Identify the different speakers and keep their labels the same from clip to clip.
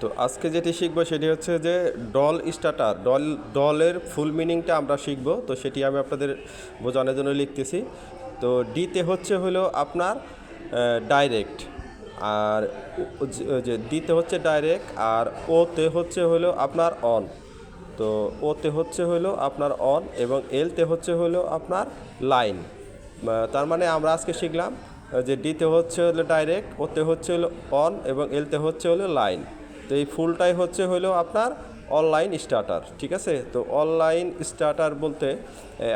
Speaker 1: তো আজকে যেটি শিখব সেটি হচ্ছে যে ডল স্টার্টার ডল, ডলের ফুল মিনিংটা আমরা শিখব। তো সেটি আমি আপনাদের বোঝানোর জন্য লিখতেছি। তো ডিতে হচ্ছে হলো আপনার ডাইরেক্ট। আর যে- ডিতে হচ্ছে ডাইরেক্ট আর ওতে হচ্ছে হলো আপনার অন। তো ওতে হচ্ছে হলো আপনার অন এবং এলতে হচ্ছে হলো আপনার লাইন। তার মানে আমরা আজকে শিখলাম, যে ডিতে হচ্ছে হলো ডাইরেক্ট, ওতে হচ্ছে হলো অন এবং এলতে হচ্ছে হলো লাইন। তো এই ফুলটাই হচ্ছে হলো আপনার অনলাইন স্টার্টার ঠিক আছে? তো অনলাইন স্টার্টার বলতে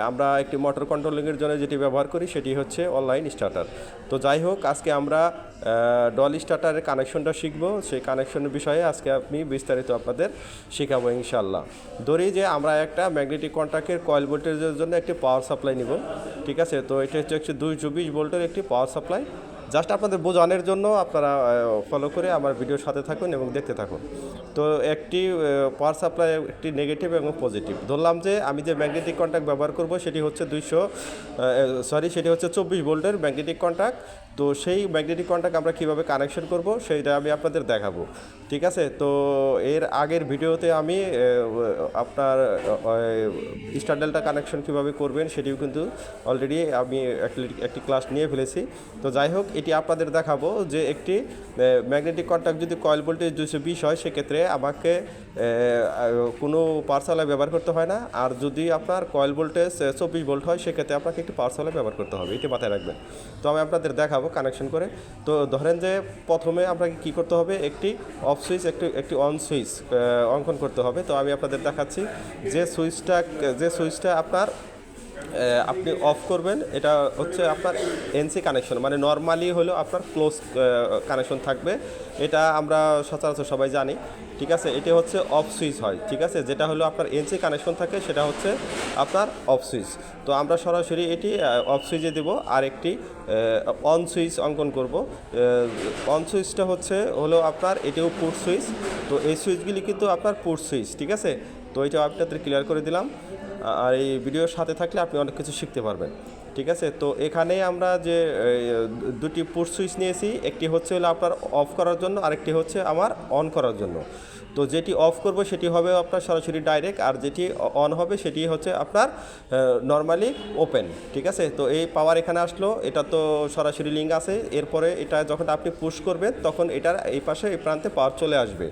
Speaker 1: আমরা একটি মোটর কন্ট্রোলিংয়ের জন্য যেটি ব্যবহার করি সেটি হচ্ছে অনলাইন স্টার্টার তো যাই হোক, আজকে আমরা ডল স্টার্টারের কানেকশনটা শিখব। সেই কানেকশনের বিষয়ে আজকে আপনি বিস্তারিত আপনাদের শেখাবো ইনশাল্লাহ ধরি যে আমরা একটা ম্যাগনেটিক কন্ট্রাক্টের কয়েল ভোল্টেজের জন্য একটি পাওয়ার সাপ্লাই নিব, ঠিক আছে? তো এটা হচ্ছে একশো দুই চব্বিশ ভোল্টের একটি পাওয়ার সাপ্লাই জাস্ট আপনাদের বোঝানোর জন্য আপনারা ফলো করে আমার ভিডিওর সাথে থাকুন এবং দেখতে থাকুন। তো একটি পাওয়ার সাপ্লাই একটি নেগেটিভ এবং পজিটিভ ধরলাম যে আমি যে ম্যাগনেটিক কন্ট্যাক্ট ব্যবহার করব সেটি হচ্ছে দুইশো সরি সেটি হচ্ছে চব্বিশ ভোল্টের ম্যাগনেটিক কন্ট্যাক্ট তো সেই ম্যাগনেটিক কন্ট্যাক্ট আমরা কীভাবে কানেকশন করব সেইটা আমি আপনাদের দেখাবো। ঠিক আছে? তো এর আগের ভিডিওতে আমি আপনার স্টারডেলটা কানেকশন কীভাবে করবেন সেটিও কিন্তু অলরেডি আমি একটি ক্লাস নিয়ে ফেলেছি। তো যাই হোক এটি আপনাদের দেখাবো যে একটি ম্যাগনেটিক কন্ট্যাক্ট যদি কয়েল ভোল্টেজ দুশো বিশ হয়, সেক্ষেত্রে আমাকে কোনো পার্সালা ব্যবহার করতে হয় না। আর যদি আপনার কয়েল ভোল্টেজ চব্বিশ ভোল্ট হয়, সেক্ষেত্রে আপনাকে একটি পার্সালা ব্যবহার করতে হবে। এটি মাথায় রাখবেন। তো আমি আপনাদের দেখাবো কানেকশন করে। তো ধরেন যে প্রথমে আপনাকে কী করতে হবে, একটি অফ সুইচ একটি একটি অন সুইচ অঙ্কন করতে হবে। তো আমি আপনাদের দেখাচ্ছি যে সুইচটা যে সুইচটা আপনার আপনি অফ করবেন। এটা হচ্ছে আপনার এনসি কানেকশন মানে নর্মালি হলো আপনার ক্লোজ কানেকশন থাকবে। এটা আমরা সচরাচর সবাই জানি, ঠিক আছে? এটা হচ্ছে অফ সুইচ হয়, ঠিক আছে? যেটা হলো আপনার এনসি কানেকশন থাকে, সেটা হচ্ছে আপনার অফ সুইচ তো আমরা সরাসরি এটি অফ সুইচে দেব আর একটি অন সুইচ অঙ্কন করব। অন সুইচটা হচ্ছে হলো আপনার, এটিও পুট সুইচ তো এই সুইচগুলি কিন্তু আপনার পুট সুইচ ঠিক আছে? তো এটা আপনাদের ক্লিয়ার করে দিলাম। আর এই ভিডিওর সাথে থাকলে আপনি অনেক কিছু শিখতে পারবেন। ঠিক আছে? তো এখানে আমরা যে দুটি পুশ সুইচ নিয়েছি। একটি হচ্ছে হলো আপনার অফ করার জন্য, আরেকটি হচ্ছে আমার অন করার জন্য। তো যেটি অফ করব, সেটি হবে আপনার সরাসরি ডাইরেক্ট আর যেটি অন হবে, সেটি হচ্ছে আপনার নর্মালি ওপেন ঠিক আছে? তো এই পাওয়ার এখানে আসলো, এটা তো সরাসরি লিঙ্ক আছে। এরপরে এটা যখন আপনি পুশ করবেন, তখন এটার এই পাশে, এই প্রান্তে পাওয়ার চলে আসবে।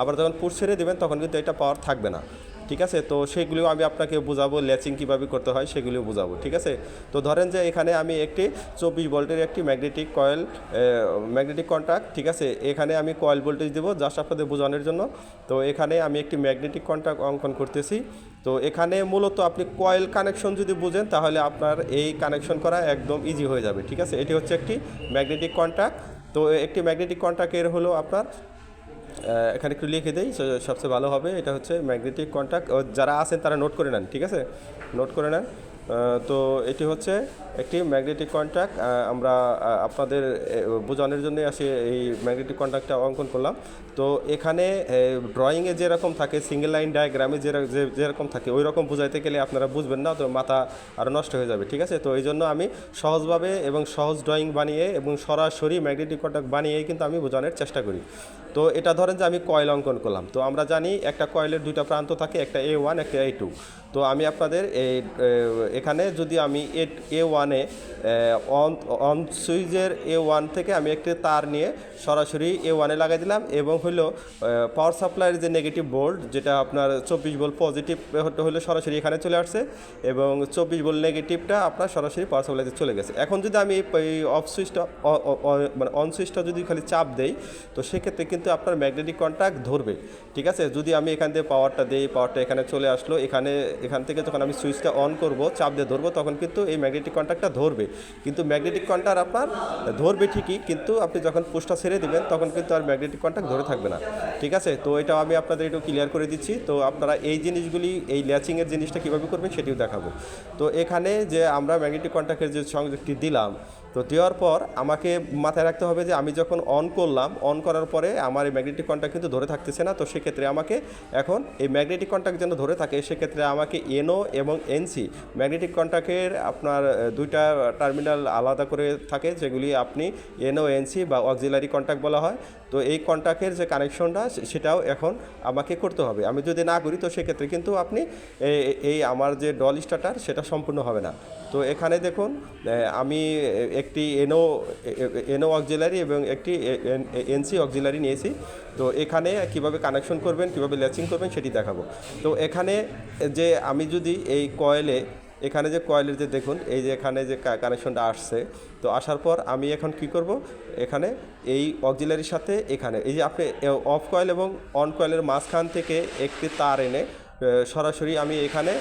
Speaker 1: আবার যখন পুশ ছেড়ে দেবেন, তখন কিন্তু এটা পাওয়ার থাকবে না। ঠিক আছে? তো সেগুলিও আমি আপনাকে বোঝাবো, ল্যাচিং কীভাবে করতে হয় সেগুলিও বোঝাবো, ঠিক আছে? তো ধরেন যে এখানে আমি একটি চব্বিশ ভোল্টের একটি ম্যাগনেটিক কয়েল ম্যাগনেটিক কন্ট্যাক্ট ঠিক আছে? এখানে আমি কয়েল ভোল্টেজ দেবো জাস্ট আপনাদের বোঝানোর জন্য। তো এখানে আমি একটি ম্যাগনেটিক কন্ট্যাক্ট অঙ্কন করতেছি। তো এখানে মূলত আপনি কয়েল কানেকশন যদি বুঝেন, তাহলে আপনার এই কানেকশন করা একদম ইজি হয়ে যাবে, ঠিক আছে? এটি হচ্ছে একটি ম্যাগনেটিক কন্ট্যাক্ট তো একটি ম্যাগনেটিক কন্ট্যাক্টের হলো আপনার এখানে একটু লিখে দেই সবচেয়ে ভালো হবে, এটা হচ্ছে ম্যাগনেটিক কন্ট্যাক্ট যারা আছেন তারা নোট করে নেন, ঠিক আছে? নোট করে নেন। তো এটি হচ্ছে একটি ম্যাগনেটিক কন্ট্যাক্ট আমরা আপনাদের বোঝানোর জন্য আসে এই ম্যাগনেটিক কন্ট্যাক্টটা অঙ্কন করলাম। তো এখানে ড্রয়িংয়ে যেরকম থাকে সিঙ্গেল লাইন ডায়াগ্রামে যে, যেরকম থাকে ওই রকম বোঝাইতে গেলে আপনারা বুঝবেন না, তো মাথা আরও নষ্ট হয়ে যাবে, ঠিক আছে? তো এই জন্য আমি সহজভাবে এবং সহজ ড্রয়িং বানিয়ে এবং সরাসরি ম্যাগনেটিক কন্ট্যাক্ট বানিয়েই কিন্তু আমি বোঝানোর চেষ্টা করি। তো এটা ধরেন যে আমি কয়েল অঙ্কন করলাম। তো আমরা জানি একটা কয়েলের দুইটা প্রান্ত থাকে, একটা এ ওয়ান একটা এ টু তো আমি আপনাদের এই এখানে যদি আমি এ এ ওয়ানে অন অন সুইচের এ ওয়ান থেকে আমি একটি তার নিয়ে সরাসরি এ ওয়ানে লাগাই দিলাম এবং হলো পাওয়ার সাপ্লাইয়ের যে নেগেটিভ বোল্ট যেটা আপনার চব্বিশ ভোল্ট পজিটিভ হলে সরাসরি এখানে চলে আসছে এবং চব্বিশ ভোল্ট নেগেটিভটা আপনার সরাসরি পাওয়ার সাপ্লাইতে চলে গেছে। এখন যদি আমি এই অফ সুইচটা মানে অন সুইচটা যদি খালি চাপ দেই, তো সেক্ষেত্রে কিন্তু আপনার ম্যাগনেটিক কন্ট্যাক্ট ধরবে। ঠিক আছে? যদি আমি এখান থেকে পাওয়ারটা দিই পাওয়ারটা এখানে চলে আসলো, এখানে এখান থেকে যখন আমি সুইচটা অন করব, চাপ দিয়ে ধরবো, তখন কিন্তু এই ম্যাগনেটিক কন্ট্যাক্টটা ধরবে। কিন্তু ম্যাগনেটিক কন্ট্যাক্ট আপনার ধরবে ঠিকই, কিন্তু আপনি যখন পুশটা ছেড়ে দেবেন, তখন কিন্তু আর ম্যাগনেটিক কন্ট্যাক্ট ধরে থাকবে না। ঠিক আছে? তো এটা আমি আপনাদের একটু ক্লিয়ার করে দিচ্ছি। তো আপনারা এই জিনিসগুলি, এই ল্যাচিংয়ের জিনিসটা কীভাবে করবেন সেটিও দেখাবো। তো এখানে যে আমরা ম্যাগনেটিক কন্ট্যাক্টের যে সংযোগটি দিলাম তো দেওয়ার পর আমাকে মাথায় রাখতে হবে যে আমি যখন অন করলাম অন করার পরে আমার এই ম্যাগনেটিক কন্ট্যাক্ট কিন্তু ধরে থাকতেছে না। তো সেক্ষেত্রে আমাকে এখন এই ম্যাগনেটিক কন্ট্যাক্ট যেন ধরে থাকে, সেক্ষেত্রে আমাকে এনও এবং এনসি ম্যাগনেটিক কন্ট্যাক্টের আপনার দুইটা টার্মিনাল আলাদা করে থাকে, যেগুলি আপনি এনও এনসি বা অক্সিলারি কন্ট্যাক্ট বলা হয়। তো এই কন্ট্যাক্টের যে কানেকশনটা সেটাও এখন আমাকে করতে হবে। আমি যদি না করি, তো সেক্ষেত্রে কিন্তু আপনি এই আমার যে ডল স্টার্টার সেটা সম্পূর্ণ হবে না। তো এখানে দেখুন আমি একটি এনো এনো অক্সিলারি এবং একটি এনসি অক্সিলারি নিয়েছি। তো এখানে কীভাবে কানেকশন করবেন, কীভাবে ল্যাচিং করবেন সেটি দেখাবো। তো এখানে যে আমি যদি এই কয়েলে এখানে যে কয়েলের যে দেখুন, এই যে এখানে যে কানেকশনটা আসছে, তো আসার পর আমি এখন কি করব? এখানে এই অক্সিলারির সাথে এখানে, এই যে আপনি অফ কয়েল এবং অন কয়েলের মাঝখান থেকে একটি তার এনে সরাসরি আমি এখানে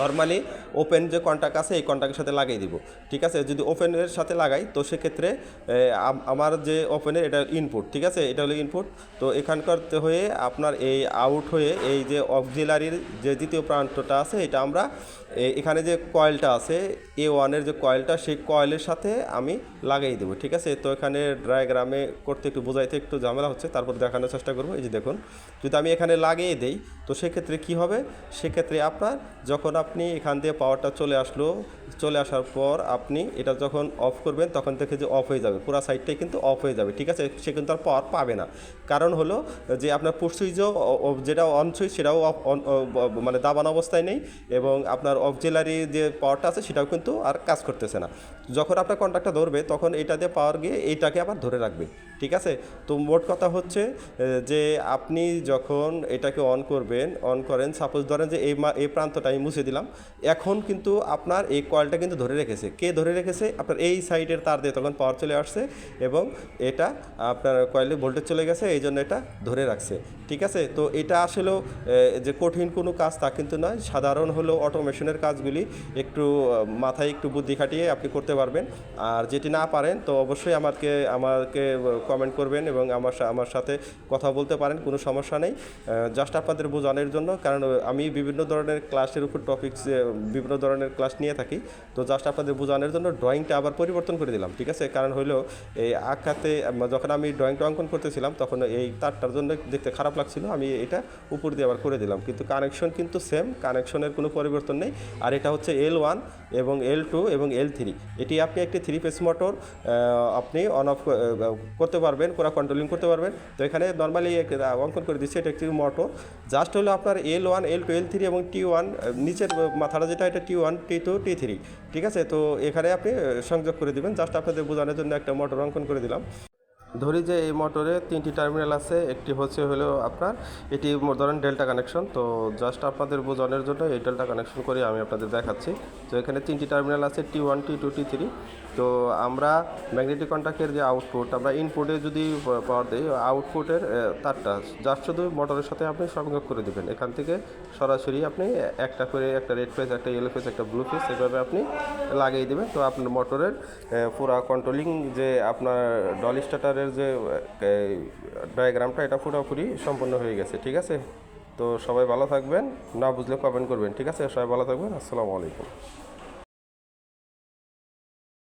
Speaker 1: নর্মালি ওপেন যে কন্ট্যাক্ট আছে, এই কন্ট্যাক্টের সাথে লাগিয়ে দিব। ঠিক আছে? যদি ওপেনের সাথে লাগাই, তো সেক্ষেত্রে আমার যে ওপেনের এটা ইনপুট ঠিক আছে? এটা হলো ইনপুট তো এখানকার হয়ে আপনার এই আউট হয়ে, এই যে অক্সিলারির যে দ্বিতীয় প্রান্তটা আছে, এটা আমরা এখানে যে কয়েলটা আছে এ ওয়ানের যে কয়েলটা সেই কয়েলের সাথে আমি লাগিয়ে দেবো, ঠিক আছে? তো এখানে ডায়াগ্রামে করতে একটু বোঝাইতে একটু ঝামেলা হচ্ছে, তারপর দেখানোর চেষ্টা করব। এই যে দেখুন, যদি আমি এখানে লাগিয়ে দেই তো সেক্ষেত্রে কি হবে? সেক্ষেত্রে আপনার যখন আপনি এখান দিয়ে পাওয়ারটা চলে আসলো, চলে আসার পর আপনি এটা যখন অফ করবেন, তখন থেকে যে অফ হয়ে যাবে। পুরো সাইডটাই কিন্তু অফ হয়ে যাবে, ঠিক আছে? সে কিন্তু আর পাওয়ার পাবে না। কারণ হলো যে আপনার পুশ সুইচও যেটা অন সুইচ সেটাও অফ মানে দাবান অবস্থায় নেই এবং আপনার অক্সিলারি যে পাওয়ারটা আছে, সেটাও কিন্তু আর কাজ করতেছে না। যখন আপনার কন্ট্যাক্টটা ধরবে, তখন এটা দিয়ে পাওয়ার গিয়ে এইটাকে আবার ধরে রাখবে। ঠিক আছে? তো মোট কথা হচ্ছে যে আপনি যখন এটাকে অন করবেন অন করেন সাপোজ ধরেন যে এই এই প্রান্তটা আমি মুছে দিলাম, এখন কিন্তু আপনার এই কয়েলটা কিন্তু ধরে রেখেছে। কে ধরে রেখেছে? আপনার এই সাইডের তার দিয়ে তখন পাওয়ার চলে আসছে এবং এটা আপনার কয়েলে ভোল্টেজ চলে গেছে, এই জন্য এটা ধরে রাখছে। ঠিক আছে? তো এটা আসলেও যে কঠিন কোনো কাজ তা কিন্তু নয়। সাধারণ হলো অটোমেশনের কাজগুলি একটু মাথায় একটু বুদ্ধি খাটিয়ে আপনি করতে পারবেন। আর যেটি না পারেন, তো অবশ্যই আমাকে আমাকে কমেন্ট করবেন এবং আমার আমার সাথে কথা বলতে পারেন, কোনো সমস্যা নেই। জাস্ট আপনাদের বোঝানোর জন্য, কারণ আমি বিভিন্ন ধরনের ক্লাসের উপর টপিকস বিভিন্ন ধরনের ক্লাস নিয়ে থাকি। তো জাস্ট আপনাদের বোঝানোর জন্য ড্রয়িংটা আবার পরিবর্তন করে দিলাম, ঠিক আছে? কারণ হলো এই আঁকাতে যখন আমি ড্রয়িংটা অঙ্কন করতেছিলাম, তখন এই তারটার জন্য দেখতে খারাপ লাগছিল, আমি এটা উপর দিয়ে আবার করে দিলাম। কিন্তু কানেকশন কিন্তু সেম কানেকশনের কোনো পরিবর্তন নেই। আর এটা হচ্ছে এল ওয়ান এবং এল টু এবং এল থ্রি এটি আপনি একটি থ্রি পেস মোটর আপনি অন অফ করতে পারবেন পুরো কন্ট্রোলিং করতে পারবেন। তো এখানে নর্মালি অঙ্কন করে দিচ্ছি, এটা একটি মোটর জাস্ট হলো আপনার L one L two L three এবং টি ওয়ান নিচের মাথাটা যেটা, এটা T one T two T three ঠিক আছে? তো এখানে আপনি সংযোগ করে দিবেন। জাস্ট আপনাদের বোঝানোর জন্য একটা মোটর অঙ্কন করে দিলাম। ধরি যে এই মোটরে তিনটি টার্মিনাল আছে। একটি হচ্ছে হলো আপনার, এটি ধরেন ডেল্টা কানেকশন তো জাস্ট আপনাদের বোঝানোর জন্য এই ডেল্টা কানেকশন করে আমি আপনাদের দেখাচ্ছি। তো এখানে তিনটি টার্মিনাল আছে T one T two T three তো আমরা ম্যাগনেটিক কন্ট্যাক্টের যে আউটপুট আমরা ইনপুটে যদি পাওয়ার দিই আউটপুটের তারটা জাস্ট শুধু মোটরের সাথে আপনি সংযোগ করে দেবেন। এখান থেকে সরাসরি আপনি একটা করে একটা রেড ফেস একটা ইয়েলো ফেস একটা ব্লু ফেস এভাবে আপনি লাগিয়ে দেবেন। তো আপনার মোটরের পুরো কন্ট্রোলিং যে আপনার ডল স্টার্টারের যে ডায়াগ্রামটা এটা পুরোপুরি সম্পূর্ণ হয়ে গেছে, ঠিক আছে? তো সবাই ভালো থাকবেন। না বুঝলে কমেন্ট করবেন, ঠিক আছে? সবাই ভালো থাকবেন। আসসালামু আলাইকুম।